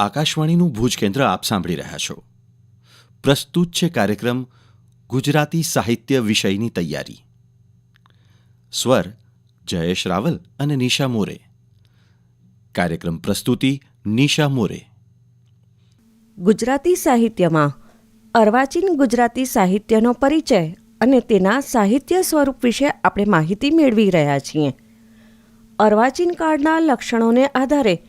આકાશવાણીનું ભુજ કેન્દ્ર આપ સાંભળી રહ્યા છો. પ્રસ્તુત છે કાર્યક્રમ ગુજરાતી સાહિત્ય વિષયની તૈયારી. સ્વર જયેશ રાવલ અને નિશા મોરે. કાર્યક્રમ પ્રસ્તુતિ નિશા મોરે. ગુજરાતી સાહિત્યમાં અર્વાચીન ગુજરાતી સાહિત્યનો પરિચય અને તેના સાહિત્ય સ્વરૂપ વિશે આપણે માહિતી મેળવી રહ્યા છીએ. અર્વાચીન કાળના લક્ષણોને આધારે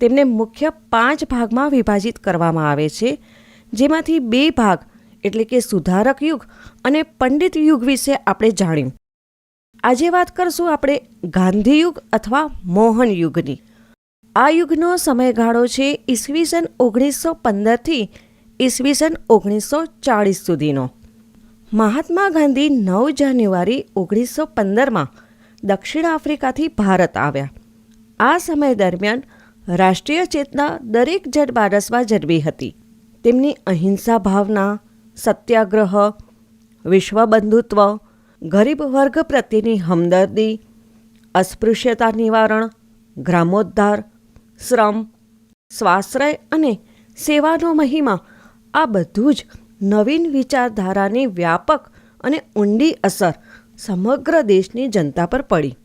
તેમને મુખ્ય પાંચ ભાગમાં વિભાજિત કરવામાં આવે છે. જેમાંથી બે ભાગ, એટલે કે સુધારક યુગ અને પંડિત યુગ વિશે આપણે જાણ્યું. આજે વાત કરશું આપણે ગાંધી યુગ અથવા મોહન યુગની. આ યુગનો સમયગાળો છે ઈસવીસન ઓગણીસો પંદરથી ઈસવીસન ઓગણીસો ચાળીસ સુધીનો. મહાત્મા ગાંધી નવ જાન્યુઆરી ઓગણીસો પંદરમાં દક્ષિણ આફ્રિકાથી ભારત આવ્યા. આ સમય દરમિયાન રાષ્ટ્રીય ચેતના દરેક જડ માણસમાં જન્મી હતી. તેમની અહિંસા ભાવના, સત્યાગ્રહ વિશ્વ બંધુત્વ ગરીબ વર્ગ પ્રત્યેની હમદર્દી, અસ્પૃશ્યતા નિવારણ, ગ્રામોદ્ધાર, શ્રમ, સ્વાશ્રય અને સેવાનો મહિમા આ બધું જ નવીન વિચારધારાની વ્યાપક અને ઊંડી અસર સમગ્ર દેશની જનતા પર પડી.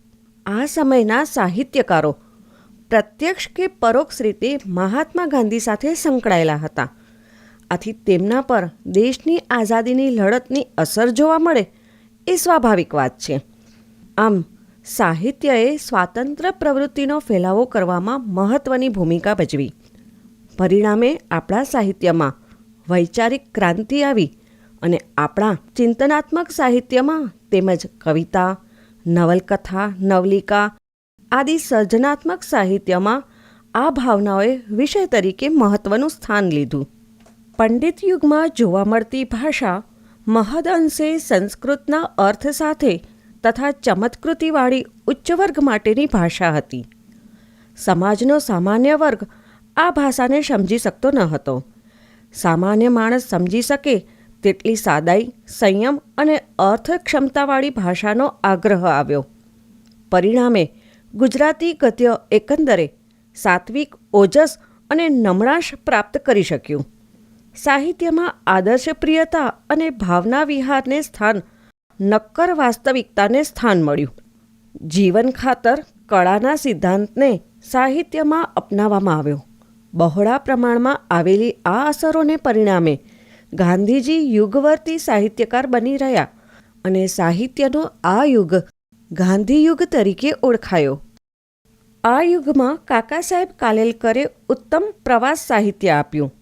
આ સમયના સાહિત્યકારો પ્રત્યક્ષ કે પરોક્ષ રીતે મહાત્મા ગાંધી સાથે સંકળાયેલા હતા. આથી તેમના પર દેશની આઝાદીની લડતની અસર જોવા મળે એ સ્વાભાવિક વાત છે. આમ, સાહિત્યએ સ્વાતંત્ર્ય પ્રવૃત્તિનો ફેલાવો કરવામાં મહત્ત્વની ભૂમિકા ભજવી. પરિણામે આપણા સાહિત્યમાં વૈચારિક ક્રાંતિ આવી અને આપણા ચિંતનાત્મક સાહિત્યમાં તેમજ કવિતા, નવલકથા, નવલિકા આદિ સર્જનાત્મક સાહિત્યમાં આ ભાવનાઓએ વિષય તરીકે મહત્ત્વનું સ્થાન લીધું. પંડિત યુગમાં જોવા મળતી ભાષા મહદઅંશે સંસ્કૃતના અર્થ સાથે તથા ચમત્કૃતિવાળી ઉચ્ચ વર્ગ માટેની ભાષા હતી. સમાજનો સામાન્ય વર્ગ આ ભાષાને સમજી શકતો ન હતો. સામાન્ય માણસ સમજી શકે તેટલી સાદાઈ, સંયમ અને અર્થ ક્ષમતાવાળી ભાષાનો આગ્રહ આવ્યો. પરિણામે ગુજરાતી ગદ્ય એકંદરે સાત્વિક ઓજસ અને નમણાશ પ્રાપ્ત કરી શક્યું. સાહિત્યમાં આદર્શપ્રિયતા અને ભાવના વિહારને સ્થાન, નક્કર વાસ્તવિકતાને સ્થાન મળ્યું. જીવન ખાતર કળાના સિદ્ધાંતને સાહિત્યમાં અપનાવવામાં આવ્યો. બહોળા પ્રમાણમાં આવેલી આ અસરોને પરિણામે ગાંધીજી યુગવર્તી સાહિત્યકાર બની રહ્યા અને સાહિત્યનો આ યુગ ગાંધી યુગ તરીકે ઓળખાયો. આ યુગમાં કાકા સાહેબ કાલેલકરે ઉત્તમ પ્રવાસ સાહિત્ય આપ્યું.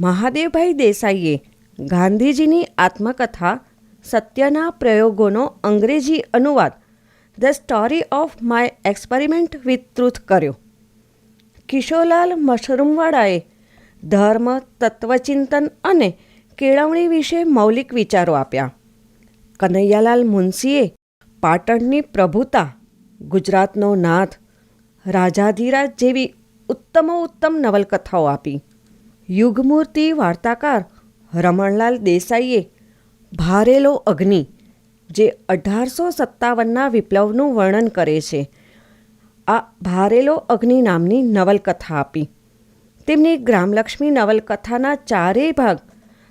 મહાદેવભાઈ દેસાઈએ ગાંધીજીની આત્મકથા, સત્યના પ્રયોગોનો અંગ્રેજી અનુવાદ, the story of my experiment with truth કર્યો. કિશોરલાલ મશરૂમવાળાએ ધર્મ, તત્વચિંતન અને કેળવણી વિશે મૌલિક વિચારો આપ્યા. કનૈયાલાલ મુનશીએ પાટણની પ્રભુતા, ગુજરાતનો નાથ, રાજાધીરાજ જેવી ઉત્તમો ઉત્તમ નવલકથાઓ આપી. યુગમૂર્તિ વાર્તાકાર રમણલાલ દેસાઈએ ભારેલો અગ્નિ, જે અઢારસો સત્તાવનના વિપ્લવનું વર્ણન કરે છે, આ ભારેલો અગ્નિ નામની નવલકથા આપી. તેમની ગ્રામલક્ષ્મી નવલકથાના ચારેય ભાગ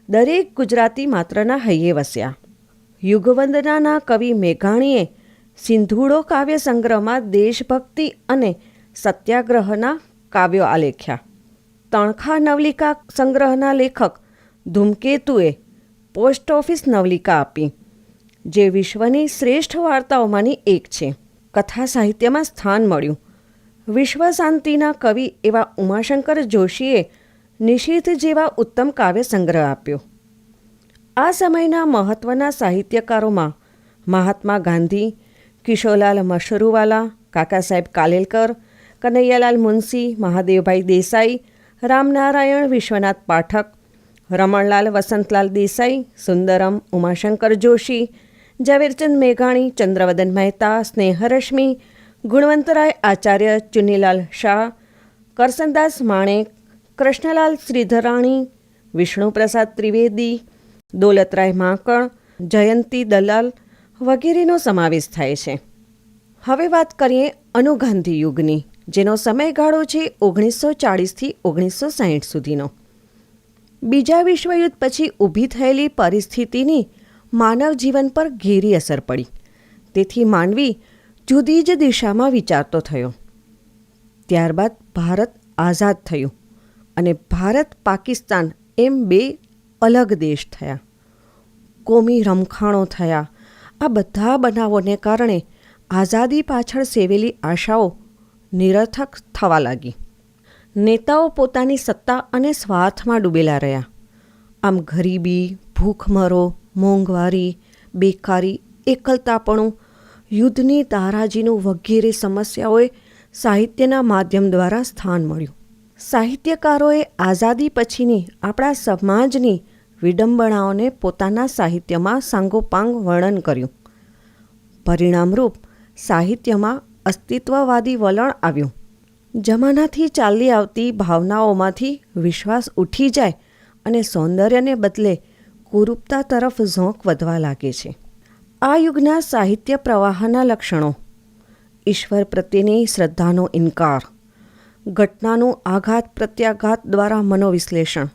દરેક ગુજરાતી માત્રના હૈયે વસ્યા. યુગવંદનાના કવિ મેઘાણીએ સિંધુડો કાવ્ય સંગ્રહમાં દેશભક્તિ અને સત્યાગ્રહના કાવ્યો આલેખ્યા. તણખા નવલિકા સંગ્રહના લેખક ધૂમકેતુએ પોસ્ટ ઓફિસ નવલિકા આપી, જે વિશ્વની શ્રેષ્ઠ વાર્તાઓમાંની એક છે. કથા સાહિત્યમાં સ્થાન મળ્યું. વિશ્વ શાંતિના કવિ એવા ઉમાશંકર જોશીએ નિશીથ જેવા ઉત્તમ કાવ્ય સંગ્રહ આપ્યો. આ સમયના મહત્ત્વના સાહિત્યકારોમાં મહાત્મા ગાંધી, કિશોરલાલ મશરૂવાલા, કાકા સાહેબ કાલેલકર, કનૈયાલાલ મુનશી, મહાદેવભાઈ દેસાઈ, રામનારાયણ વિશ્વનાથ પાઠક, રમણલાલ વસંતલાલ દેસાઈ, સુંદરમ ઉમાશંકર જોશી, ઝવેરચંદ મેઘાણી, ચંદ્રવદન મહેતા, સ્નેહરશ્મિ, ગુણવંતરાય આચાર્ય ચુનીલાલ શાહ, કરસનદાસ માણેક, કૃષ્ણલાલ શ્રીધરાણી, વિષ્ણુપ્રસાદ ત્રિવેદી દોલતરાય માંકણ જયંતી દલાલ વગેરેનો સમાવેશ થાય છે. હવે વાત કરીએ અનુગાંધી યુગની, જેનો સમયગાળો છે ઓગણીસો ચાળીસથી ઓગણીસો સાહીઠ સુધીનો. બીજા વિશ્વયુદ્ધ પછી ઊભી થયેલી પરિસ્થિતિની માનવ જીવન પર ઘેરી અસર પડી. તેથી માનવી જુદી જ દિશામાં વિચારતો થયો. ત્યારબાદ ભારત આઝાદ થયું અને ભારત પાકિસ્તાન એમ બે અલગ દેશ થયા. કોમી રમખાણો થયા. આ બધા બનાવોને કારણે આઝાદી પાછળ સેવેલી આશાઓ નિરર્થક થવા લાગી. નેતાઓ પોતાની સત્તા અને સ્વાર્થમાં ડૂબેલા રહ્યા. આમ ગરીબી, ભૂખમરો, મોંઘવારી, બેકારી, એકલતાપણું, યુદ્ધની તારાજીનું વગેરે સમસ્યાઓએ સાહિત્યના માધ્યમ દ્વારા સ્થાન મળ્યું. સાહિત્યકારોએ આઝાદી પછીની આપણા સમાજની વિડંબણાઓને પોતાના સાહિત્યમાં સાંગોપાંગ વર્ણન કર્યું. પરિણામરૂપ સાહિત્યમાં અસ્તિત્વવાદી વલણ આવ્યું. જમાનાથી ચાલી આવતી ભાવનાઓમાંથી વિશ્વાસ ઉઠી જાય અને સૌંદર્યને બદલે કુરૂપતા તરફ ઝોંક વધવા લાગે છે. આ યુગના સાહિત્ય પ્રવાહના લક્ષણો. ઈશ્વર પ્રત્યેની શ્રદ્ધાનો ઇનકાર. ઘટનાનું આઘાત પ્રત્યાઘાત દ્વારા મનોવિશ્લેષણ.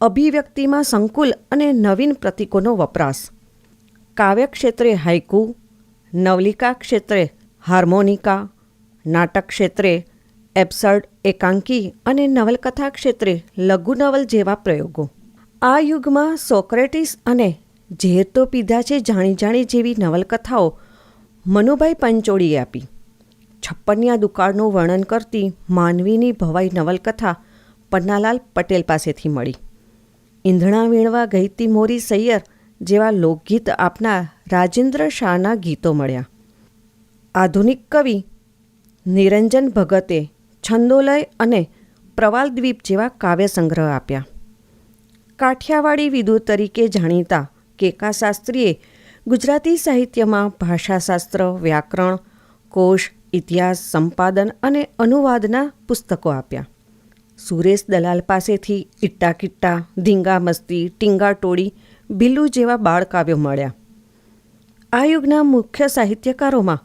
અભિવ્યક્તિમાં સંકુલ અને નવીન પ્રતીકોનો વપરાશ. કાવ્ય ક્ષેત્રે હાઇકુ નવલિકા ક્ષેત્રે હાર્મોનિકા, નાટક ક્ષેત્રે એબ્સર્ડ એકાંકી અને નવલકથા ક્ષેત્રે લઘુનવલ જેવા પ્રયોગો. આ યુગમાં સોક્રેટિસ અને ઝેર તો પીધા છે જાણી જાણી જેવી નવલકથાઓ મનુભાઈ પંચોળીએ આપી. છપ્પનિયા દુકાળનું વર્ણન કરતી માનવીની ભવાઈ નવલકથા પન્નાલાલ પટેલ પાસેથી મળી. ઈંધણા વીણવા ગઈતી મોરી સૈયર જેવા લોકગીત આપનાર રાજેન્દ્ર શાહના ગીતો મળ્યા. આધુનિક કવિ નિરંજન ભગતે છંદોલય અને પ્રવાલ દ્વીપ જેવા કાવ્ય સંગ્રહ આપ્યા. કાઠિયાવાડી વિદુ તરીકે જાણીતા કેકા શાસ્ત્રીએ ગુજરાતી સાહિત્યમાં ભાષાશાસ્ત્ર, વ્યાકરણ, કોશ ઇતિહાસ, સંપાદન અને અનુવાદના પુસ્તકો આપ્યા. સુરેશ દલાલ પાસેથી ઇટ્ટા કિટ્ટા, ધીંગા મસ્તી, ટીંગા ટોળી, બિલ્લુ જેવા બાળકાવ્યો મળ્યા. આ યુગના મુખ્ય સાહિત્યકારોમાં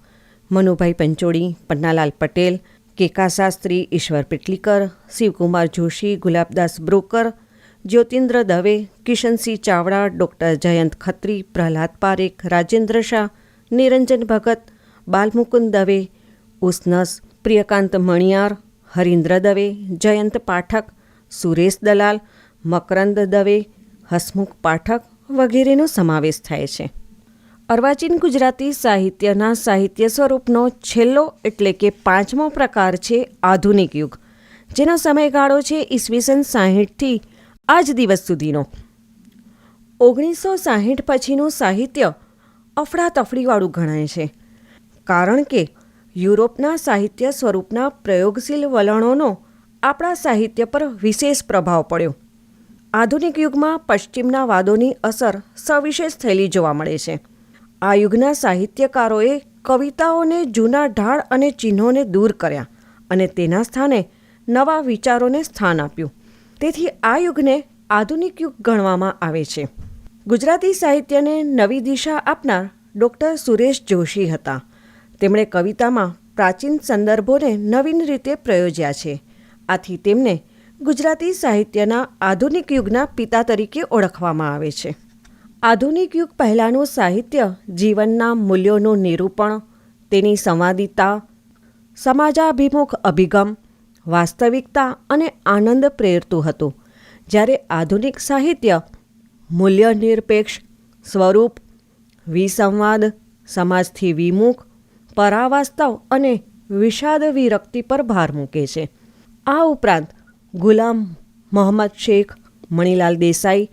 મનુભાઈ પંચોળી, પન્નાલાલ પટેલ, કેકા શાસ્ત્રી, ઈશ્વર પેટલીકર, શિવકુમાર જોશી, ગુલાબદાસ બ્રોકર, જ્યોતિન્દ્ર દવે, કિશનસિંહ ચાવડા, ડૉક્ટર જયંત ખત્રી, પ્રહલાદ પારેખ, રાજેન્દ્ર શાહ, નિરંજન ભગત, બાલમુકુંદ દવે ઉસનસ, પ્રિયકાંત મણિયાર, હરીન્દ્ર દવે, જયંત પાઠક, સુરેશ દલાલ, મકરંદ દવે, હસમુખ પાઠક વગેરેનો સમાવેશ થાય છે. અર્વાચીન ગુજરાતી સાહિત્યના સાહિત્ય સ્વરૂપનો છેલ્લો એટલે કે પાંચમો પ્રકાર છે આધુનિક યુગ, જેનો સમયગાળો છે ઈસવીસન સાહીઠથી આજ દિવસ સુધીનો. ઓગણીસો સાહીઠ પછીનું સાહિત્ય અફડાતફડીવાળું ગણાય છે, કારણ કે યુરોપના સાહિત્ય સ્વરૂપના પ્રયોગશીલ વલણોનો આપણા સાહિત્ય પર વિશેષ પ્રભાવ પડ્યો. આધુનિક યુગમાં પશ્ચિમના વાદોની અસર સવિશેષ થયેલી જોવા મળે છે. આ યુગના સાહિત્યકારોએ કવિતાઓને જૂના ઢાળ અને ચિહ્નોને દૂર કર્યા અને તેના સ્થાને નવા વિચારોને સ્થાન આપ્યું. તેથી આ યુગને આધુનિક યુગ ગણવામાં આવે છે. ગુજરાતી સાહિત્યને નવી દિશા આપનાર ડૉક્ટર સુરેશ જોશી હતા. તેમણે કવિતામાં પ્રાચીન સંદર્ભોને નવીન રીતે પ્રયોજ્યા છે. આથી તેમને ગુજરાતી સાહિત્યના આધુનિક યુગના પિતા તરીકે ઓળખવામાં આવે છે. આધુનિક યુગ પહેલાંનું સાહિત્ય જીવનના મૂલ્યોનું નિરૂપણ, તેની સંવાદિતા, સમાજાભિમુખ અભિગમ, વાસ્તવિકતા અને આનંદ પ્રેરતું હતું. જ્યારે આધુનિક સાહિત્ય મૂલ્ય નિરપેક્ષ સ્વરૂપ, વિસંવાદ, સમાજથી વિમુખ પરાવાસ્તવ અને વિષાદ વિરક્તિ પર ભાર મૂકે છે. આ ઉપરાંત ગુલામ મોહમ્મદ શેખ, મણિલાલ દેસાઈ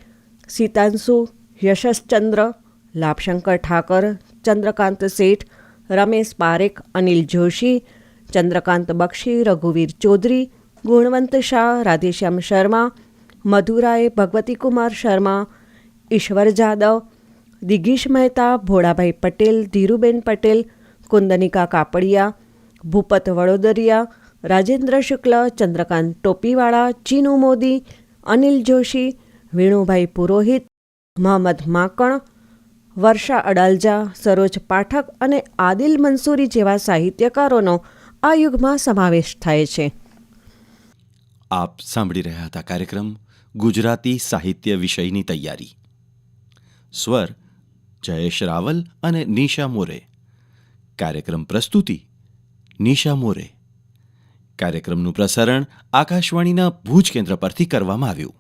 સીતાંશુ યશસચંદ્ર લાભશંકર ઠાકર, ચંદ્રકાંત શેઠ, રમેશ પારેખ, અનિલ જોશી, ચંદ્રકાંત બક્ષી, રઘુવીર ચૌધરી, ગુણવંત શાહ, રાધેશ્યામ શર્મા મધુરાય ભગવતીકુમાર શર્મા, ઈશ્વર જાદવ, દિગીશ મહેતા, ભોળાભાઈ પટેલ, ધીરુબેન પટેલ કુંદનિકા કાપડિયા, ભૂપત વડોદરિયા, રાજેન્દ્ર શુક્લ, ચંદ્રકાંત ટોપીવાળા, ચીનુ મોદી, અનિલ જોશી, વેણુભાઈ પુરોહિત, મહંમદ માકણ, વર્ષા અડાલજા, સરોજ પાઠક અને આદિલ મંસૂરી જેવા સાહિત્યકારોનો આ યુગમાં સમાવેશ થાય છે. આપ સાંભળી રહ્યા હતા કાર્યક્રમ ગુજરાતી સાહિત્ય વિષયની તૈયારી. સ્વર જયેશ રાવલ અને નિશા મોરે. કાર્યક્રમ પ્રસ્તુતિ નિશા મોરે. કાર્યક્રમનું પ્રસારણ આકાશવાણીના ભુજ કેન્દ્ર પરથી કરવામાં આવ્યું.